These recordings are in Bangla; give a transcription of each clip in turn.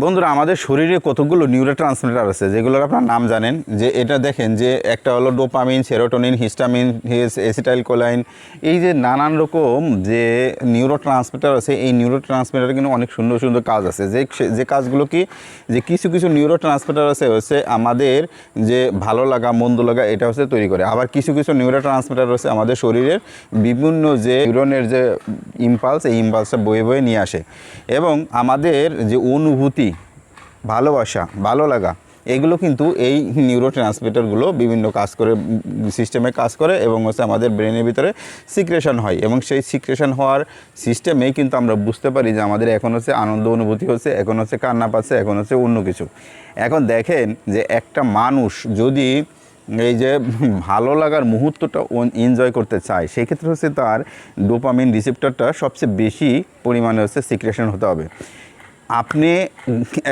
বন্ধুরা, আমাদের শরীরে কতগুলো নিউরো ট্রান্সমিটার আছে, যেগুলোর আপনার নাম জানেন? যে এটা দেখেন যে একটা হলো ডোপামিন সেরোটোনিন হিস্টামিন হিস এসিটাইল কোলাইন এই যে নানান রকম যে নিউরো ট্রান্সমিটার আছে, এই নিউরো ট্রান্সমিটার কিন্তু অনেক সুন্দর সুন্দর কাজ আছে। যে যে কাজগুলো কি, যে কিছু কিছু নিউরো ট্রান্সমিটার আছে, হচ্ছে আমাদের যে ভালো লাগা, মন্দ লাগা, এটা হচ্ছে তৈরি করে। আবার কিছু কিছু নিউরো ট্রান্সমিটার আছে আমাদের শরীরের বিভিন্ন যে নিউরনের যে ইম্পালস এই ইম্পালসটা বয়ে বয়ে নিয়ে আসে। এবং আমাদের যে অনুভূতি ভালোবাসা, ভালো লাগা, এগুলো কিন্তু এই নিউরো ট্রান্সমিটারগুলো বিভিন্ন কাজ করে সিস্টেমে কাজ করে এবং হচ্ছে আমাদের ব্রেনের ভিতরে সিক্রেশন হয় এবং সেই সিক্রেশন হওয়ার সিস্টেমেই কিন্তু আমরা বুঝতে পারি যে আমাদের এখন হচ্ছে আনন্দ অনুভূতি হচ্ছে, এখন হচ্ছে কান্না পাচ্ছে, এখন হচ্ছে অন্য কিছু। এখন দেখেন যে একটা মানুষ যদি এই যে ভালো লাগার মুহূর্তটা এনজয় করতে চায়, সেক্ষেত্রে হচ্ছে তার ডোপামিন রিসেপ্টরটা সবচেয়ে বেশি পরিমাণে হচ্ছে সিক্রেশন হতে হবে। আপনি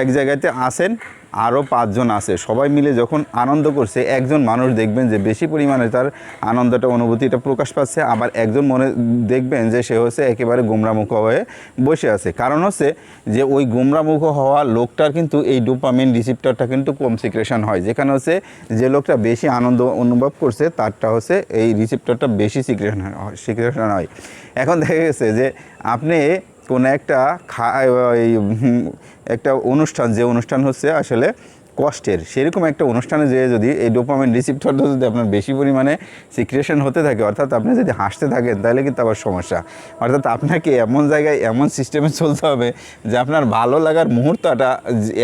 এক জায়গাতে আসেন আরও পাঁচজন আছে। সবাই মিলে যখন আনন্দ করছে, একজন মানুষ দেখবেন যে বেশি পরিমাণে তার আনন্দটা, অনুভূতিটা প্রকাশ পাচ্ছে, আবার একজন মনে দেখবেন যে সে হচ্ছে একেবারে গোমরামুখ হয়ে বসে আছে। কারণ হচ্ছে যে ওই গোমরামুখ হওয়া লোকটার কিন্তু এই ডোপামিন রিসিপ্টারটা কিন্তু কম সিক্রেশন হয়। যেখানে হচ্ছে যে লোকটা বেশি আনন্দ অনুভব করছে, তারটা হচ্ছে এই রিসিপ্টারটা বেশি সিক্রেশন হয় সিক্রেশন হয়। এখন দেখা গেছে যে আপনি কোনো একটা খা একটা অনুষ্ঠান যে অনুষ্ঠান হচ্ছে আসলে কষ্টের, সেরকম একটা অনুষ্ঠানে যেয়ে যদি এই ডোপামিন রিসিপ্টরটা যদি আপনার বেশি পরিমাণে সিক্রেশন হতে থাকে, অর্থাৎ আপনি যদি হাসতে থাকেন, তাহলে কিন্তু আবার সমস্যা। অর্থাৎ আপনাকে এমন জায়গায় এমন সিস্টেমে চলতে হবে যে আপনার ভালো লাগার মুহূর্তটা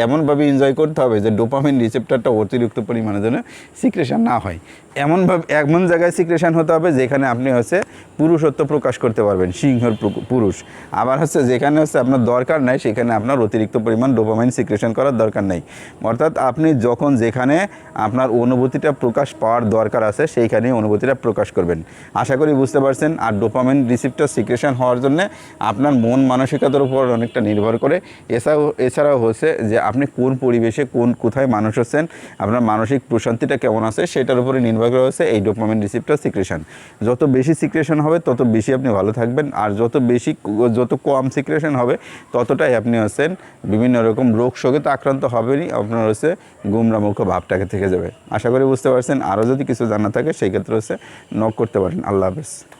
এমনভাবে এনজয় করতে হবে যে ডোপামিন রিসেপ্টরটা অতিরিক্ত পরিমাণে যেন সিক্রেশন না হয়। এমনভাবে, এমন জায়গায় সিক্রেশন হতে হবে যেখানে আপনি হচ্ছে পুরুষত্ব প্রকাশ করতে পারবেন, সিংহর পুরুষ। আবার হচ্ছে যেখানে হচ্ছে আপনার দরকার নাই, সেখানে আপনার অতিরিক্ত পরিমাণ ডোপামাইন সিক্রেশন করার দরকার নেই। অর্থাৎ আপনি যখন যেখানে আপনার অনুভূতিটা প্রকাশ পাওয়ার দরকার আছে, সেইখানেই অনুভূতিটা প্রকাশ করবেন। আশা করি বুঝতে পারছেন, আর ডোপামিন রিসিপ্টর সিক্রেশন হওয়ার জন্য আপনার মন মানসিকতার উপর অনেকটা নির্ভর করে। এছাড়াও এছাড়াও হচ্ছে যে আপনি কোন পরিবেশে কোন কোথায় মানুষ হচ্ছেন, আপনার মানসিক প্রশান্তিটা কেমন আছে, সেটার উপরে নির্ভর করে হচ্ছে এই ডোপামিন রিসিপ্টর সিক্রেশন যত বেশি সিক্রেশন হবে, তত বেশি আপনি ভালো থাকবেন, আর যত বেশি যত কম সিক্রেশন হবে, ততটাই আপনি হচ্ছেন বিভিন্ন রকম রোগ শোকে তো আক্রান্ত হবেনই, আপনার হচ্ছে গুমরামুখ ভাবটাকে থেকে যাবে। আশা করি বুঝতে পারছেন। আরও যদি কিছু জানা থাকে, সেই ক্ষেত্রে হচ্ছে নক করতে পারেন। আল্লাহ হাফেজ।